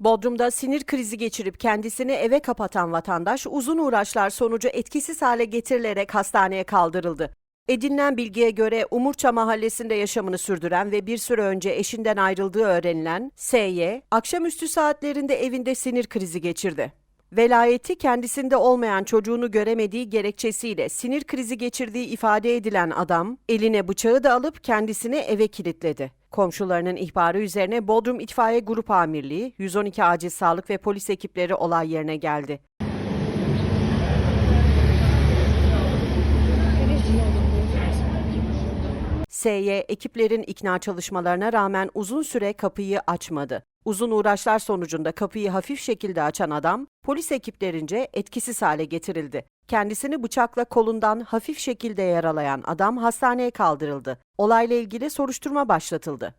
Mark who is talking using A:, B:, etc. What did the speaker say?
A: Bodrum'da sinir krizi geçirip kendisini eve kapatan vatandaş uzun uğraşlar sonucu etkisiz hale getirilerek hastaneye kaldırıldı. Edinilen bilgiye göre Umurça mahallesinde yaşamını sürdüren ve bir süre önce eşinden ayrıldığı öğrenilen S.Y. akşamüstü saatlerinde evinde sinir krizi geçirdi. Velayeti kendisinde olmayan çocuğunu göremediği gerekçesiyle sinir krizi geçirdiği ifade edilen adam eline bıçağı da alıp kendisini eve kilitledi. Komşularının ihbarı üzerine Bodrum İtfaiye Grup Amirliği, 112 Acil Sağlık ve polis ekipleri olay yerine geldi. SY ekiplerin ikna çalışmalarına rağmen uzun süre kapıyı açmadı. Uzun uğraşlar sonucunda kapıyı hafif şekilde açan adam polis ekiplerince etkisiz hale getirildi. Kendisini bıçakla kolundan hafif şekilde yaralayan adam hastaneye kaldırıldı. Olayla ilgili soruşturma başlatıldı.